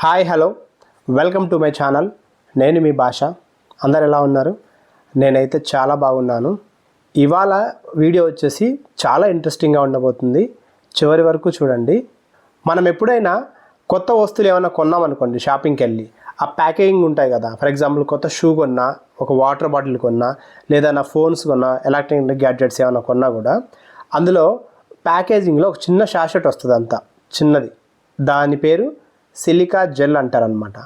Hi hello. Welcome to my channel. నేను మీ భాష. అందరు ఎలా ఉన్నారు? నేనైతే చాలా బాగున్నాను. ఇవాళ వీడియో వచ్చేసి చాలా ఇంట్రెస్టింగ్గా ఉండబోతుంది. చివరి వరకు చూడండి. మనం ఎప్పుడైనా కొత్త వస్తువులు ఏమైనా కొన్నామనుకోండి షాపింగ్కి వెళ్ళి. ఆ ప్యాకేజింగ్ ఉంటాయి కదా. ఫర్ ఎగ్జాంపుల్ కొత్త షూ కొన్నా ఒక వాటర్ బాటిల్ కొన్నా లేదా నా ఫోన్స్ కొన్నా ఎలక్ట్రానిక్ గ్యాడ్జెట్స్ ఏమైనా కొన్నా కూడా అందులో ప్యాకేజింగ్లో ఒక చిన్న షాషెట్ వస్తుంది అంతా చిన్నది. దాని పేరు సిలికా జెల్ అంటారనమాట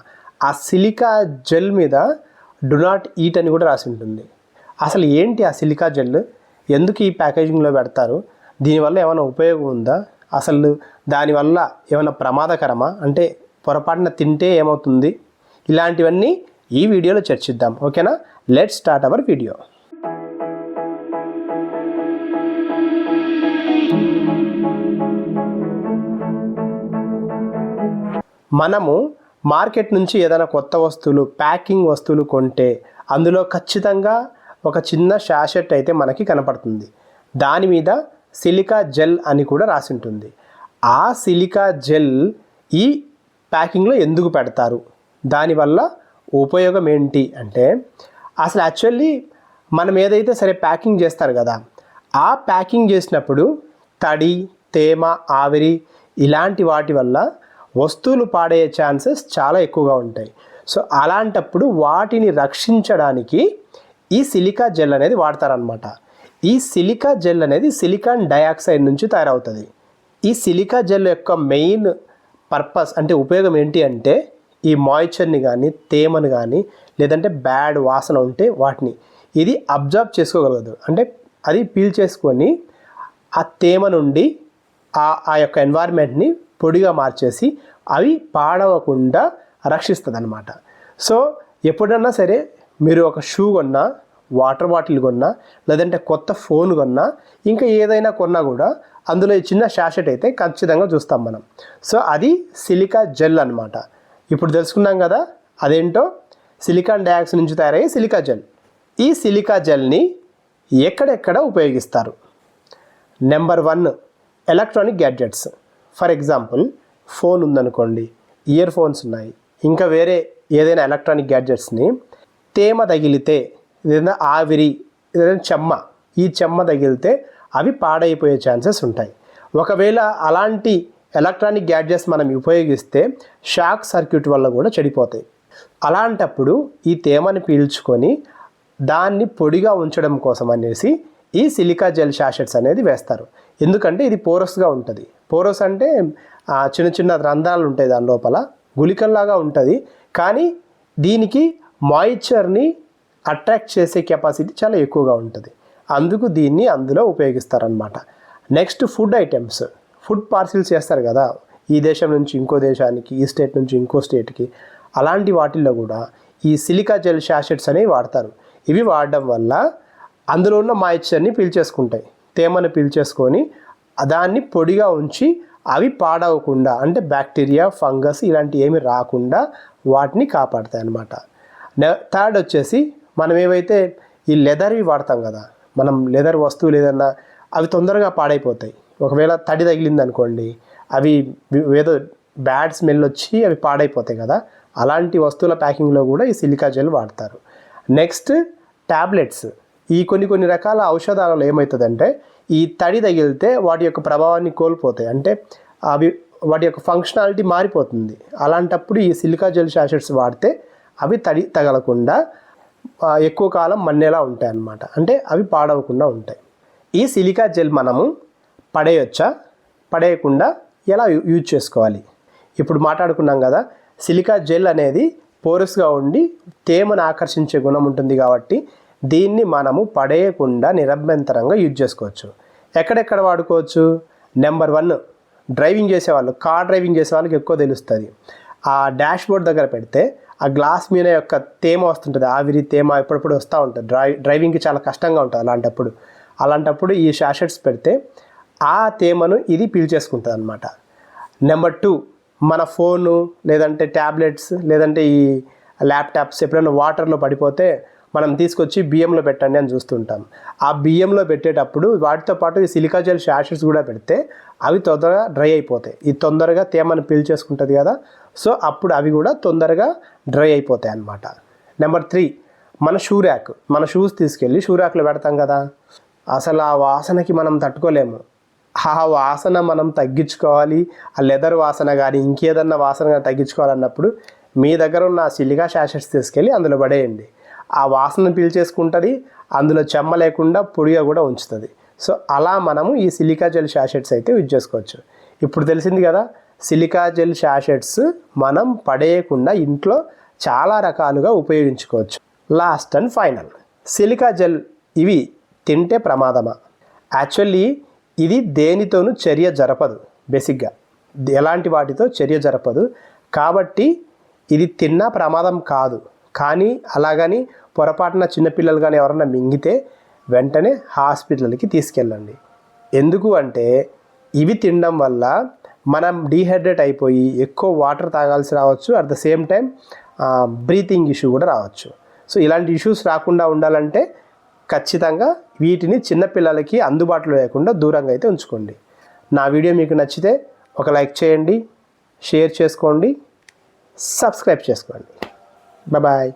ఆ సిలికా జెల్ మీద డు నాట్ ఈట్ అని కూడా రాసి ఉంటుంది. అసలు ఏంటి ఆ సిలికా జెల్? ఎందుకు ఈ ప్యాకేజింగ్లో పెడతారు? దీనివల్ల ఏమైనా ఉపయోగం ఉందా? అసలు దానివల్ల ఏమైనా ప్రమాదకరమా? అంటే పొరపాటున తింటే ఏమవుతుంది? ఇలాంటివన్నీ ఈ వీడియోలో చర్చిద్దాం. ఓకేనా? లెట్ స్టార్ట్ అవర్ వీడియో మనము మార్కెట్ నుంచి ఏదైనా కొత్త వస్తువులు ప్యాకింగ్ వస్తువులు కొంటే అందులో ఖచ్చితంగా ఒక చిన్న షాషెట్ అయితే మనకి కనపడుతుంది. దాని మీద సిలికా జెల్ అని కూడా రాసి ఉంటుంది ఆ సిలికా జెల్ ఈ ప్యాకింగ్లో ఎందుకు పెడతారు? దానివల్ల ఉపయోగం ఏంటి అంటే అసలు యాక్చువల్లీ మనం ఏదైతే సరే ప్యాకింగ్ చేస్తారు కదా ఆ ప్యాకింగ్ చేసినప్పుడు తడి తేమ ఆవిరి ఇలాంటి వాటి వల్ల వస్తువులు పాడయ్యే ఛాన్సెస్ చాలా ఎక్కువగా ఉంటాయి. సో అలాంటప్పుడు వాటిని రక్షించడానికి ఈ సిలికా జెల్ అనేది వాడతారనమాట ఈ సిలికా జెల్ అనేది సిలికాన్ డయాక్సైడ్ నుంచి తయారవుతుంది. ఈ సిలికా జెల్ యొక్క మెయిన్ పర్పస్ అంటే ఉపయోగం ఏంటి అంటే ఈ మాయిశ్చర్ని కానీ తేమను కానీ లేదంటే బ్యాడ్ వాసన ఉంటే వాటిని ఇది అబ్జర్వ్ చేసుకోగలదు. అంటే అది పీల్ చేసుకొని ఆ తేమ నుండి ఆ ఆ యొక్క ఎన్వైర్న్మెంట్ని పొడిగా మార్చేసి అవి పాడవకుండా రక్షిస్తుంది అనమాట సో ఎప్పుడన్నా సరే మీరు ఒక షూ కొన్నా వాటర్ బాటిల్ కొన్నా లేదంటే కొత్త ఫోన్ కొన్నా ఇంకా ఏదైనా కొన్నా కూడా అందులో చిన్న షాషెట్ అయితే ఖచ్చితంగా చూస్తాం మనం. సో అది సిలికా జెల్ అనమాట ఇప్పుడు తెలుసుకున్నాం కదా అదేంటో? సిలికాన్ డయాక్సైడ్ నుంచి తయారయ్యే సిలికా జెల్. ఈ సిలికా జెల్ని ఎక్కడెక్కడ ఉపయోగిస్తారు? Number one electronic gadgets. For example phone ఉందనుకోండి ఇయర్ ఫోన్స్ ఉన్నాయి. ఇంకా వేరే ఏదైనా ఎలక్ట్రానిక్ గ్యాడ్జెట్స్ని తేమ తగిలితే ఏదైనా ఆవిరి ఏదైనా చెమ్మ ఈ చెమ్మ తగిలితే అవి పాడైపోయే ఛాన్సెస్ ఉంటాయి. ఒకవేళ అలాంటి ఎలక్ట్రానిక్ గ్యాడ్జెట్స్ మనం ఉపయోగిస్తే షాక్ సర్క్యూట్ వల్ల కూడా చెడిపోతాయి. అలాంటప్పుడు ఈ తేమని పీల్చుకొని దాన్ని పొడిగా ఉంచడం కోసం అనేసి ఈ సిలికా జెల్ షాషెట్స్ అనేది వేస్తారు. ఎందుకంటే ఇది పోరస్గా ఉంటుంది. పోరస్ అంటే చిన్న చిన్న రంధ్రాలు ఉంటాయి దాని లోపల. గుళికల్లాగా ఉంటుంది. కానీ దీనికి మాయిశ్చర్ని అట్రాక్ట్ చేసే కెపాసిటీ చాలా ఎక్కువగా ఉంటుంది. అందుకు దీన్ని అందులో ఉపయోగిస్తారనమాట next food items. Food parcels చేస్తారు కదా. ఈ దేశం నుంచి ఇంకో దేశానికి ఈ స్టేట్ నుంచి ఇంకో స్టేట్కి. అలాంటి వాటిల్లో కూడా ఈ సిలికా జెల్ షాషెట్స్ అనేవి వాడతారు. ఇవి వాడడం వల్ల అందులో ఉన్న మాయిశ్చర్ని పీల్చేసుకుంటాయి. తేమను పీల్చేసుకొని దాన్ని పొడిగా ఉంచి అవి పాడవకుండా అంటే బ్యాక్టీరియా ఫంగస్ ఇలాంటి ఏమి రాకుండా వాటిని కాపాడతాయి అన్నమాట. థర్డ్ వచ్చేసి మనం ఏవైతే ఈ లెదర్వి వాడతాం కదా మనం లెదర్ వస్తువులు ఏదన్నా అవి తొందరగా పాడైపోతాయి. ఒకవేళ తడి తగిలింది అనుకోండి అవి ఏదో బ్యాడ్ స్మెల్ వచ్చి అవి పాడైపోతాయి కదా అలాంటి వస్తువుల ప్యాకింగ్లో కూడా ఈ సిలికా జెల్ వాడతారు. నెక్స్ట్ ట్యాబ్లెట్స్ ఈ కొన్ని కొన్ని రకాల ఔషధాలలో ఏమవుతుందంటే ఈ తడి తగిలితే వాటి యొక్క ప్రభావాన్ని కోల్పోతాయి. అంటే అవి వాటి యొక్క ఫంక్షనాలిటీ మారిపోతుంది. అలాంటప్పుడు ఈ సిలికా జెల్ షాషెట్స్ వాడితే అవి తడి తగలకుండా ఎక్కువ కాలం మన్నేలా ఉంటాయి అన్నమాట అంటే అవి పాడవకుండా ఉంటాయి. ఈ సిలికా జెల్ మనము పడేయొచ్చా? పడేయకుండా ఎలా యూ- యూజ్ చేసుకోవాలి? ఇప్పుడు మాట్లాడుకున్నాం కదా సిలికా జెల్ అనేది పోరస్గా ఉండి తేమను ఆకర్షించే గుణం ఉంటుంది కాబట్టి దీన్ని మనము పడేయకుండా నిరభ్యంతరంగా యూజ్ చేసుకోవచ్చు. ఎక్కడెక్కడ వాడుకోవచ్చు? నెంబర్ వన్ డ్రైవింగ్ చేసేవాళ్ళు కార్ డ్రైవింగ్ చేసే వాళ్ళకి ఎక్కువ తెలుస్తుంది. ఆ డాష్ బోర్డ్ దగ్గర పెడితే ఆ గ్లాస్ మీద యొక్క తేమ వస్తుంటుంది ఆవిరి తేమ ఎప్పుడప్పుడు వస్తూ ఉంటుంది. డ్రై డ్రైవింగ్కి చాలా కష్టంగా ఉంటుంది అలాంటప్పుడు. అలాంటప్పుడు ఈ షాషెట్స్ పెడితే ఆ తేమను ఇది పీల్చేసుకుంటుంది అనమాట నెంబర్ టూ మన ఫోను లేదంటే ట్యాబ్లెట్స్ లేదంటే ఈ ల్యాప్టాప్స్ ఎప్పుడైనా వాటర్లో పడిపోతే మనం తీసుకొచ్చి బియ్యంలో పెట్టండి అని చూస్తుంటాం. ఆ బియ్యంలో పెట్టేటప్పుడు వాటితో పాటు ఈ సిలికా జెల్ షాషెస్ కూడా పెడితే అవి తొందరగా డ్రై అయిపోతాయి. ఇది తొందరగా తేమను పీల్చేసుకుంటుంది కదా సో అప్పుడు అవి కూడా తొందరగా డ్రై అయిపోతాయి అన్నమాట. నెంబర్ త్రీ మన షూ ర్యాక్ మన షూస్ తీసుకెళ్ళి షూ ర్యాక్లో పెడతాం కదా అసలు ఆ వాసనకి మనం తట్టుకోలేము. ఆ వాసన మనం తగ్గించుకోవాలి ఆ లెదర్ వాసన కానీ ఇంకేదన్నా వాసన కానీ తగ్గించుకోవాలన్నప్పుడు మీ దగ్గర ఉన్న సిలికా షాషెట్స్ తీసుకెళ్ళి అందులో పడేయండి. ఆ వాసన పీల్చేసుకుంటుంది అందులో చెమ్మ లేకుండా పొడిగా కూడా ఉంచుతుంది. సో అలా మనము ఈ సిలికా జెల్ షాషెట్స్ అయితే యూజ్ చేసుకోవచ్చు. ఇప్పుడు తెలిసింది కదా సిలికా జెల్ షాషెట్స్ మనం పడేయకుండా ఇంట్లో చాలా రకాలుగా ఉపయోగించుకోవచ్చు. Last and final. Silica gel ఇవి తింటే ప్రమాదమా? యాక్చువల్లీ ఇది దేనితోనూ చర్య జరపదు బేసిక్గా. ఎలాంటి వాటితో చర్య జరపదు. కాబట్టి ఇది తిన్నా ప్రమాదం కాదు. కానీ అలాగని పొరపాటున చిన్నపిల్లలు కానీ ఎవరన్నా మింగితే వెంటనే హాస్పిటల్కి తీసుకెళ్ళండి. ఎందుకు అంటే ఇవి తినడం వల్ల మనం డీహైడ్రేట్ అయిపోయి ఎక్కువ వాటర్ తాగాల్సి రావచ్చు at the same time breathing issue కూడా రావచ్చు. సో ఇలాంటి ఇష్యూస్ రాకుండా ఉండాలంటే ఖచ్చితంగా వీటిని చిన్నపిల్లలకి అందుబాటులో లేకుండా దూరంగా అయితే ఉంచుకోండి. నా వీడియో మీకు నచ్చితే ఒక లైక్ చేయండి షేర్ చేసుకోండి సబ్స్క్రైబ్ చేసుకోండి. బాయ్.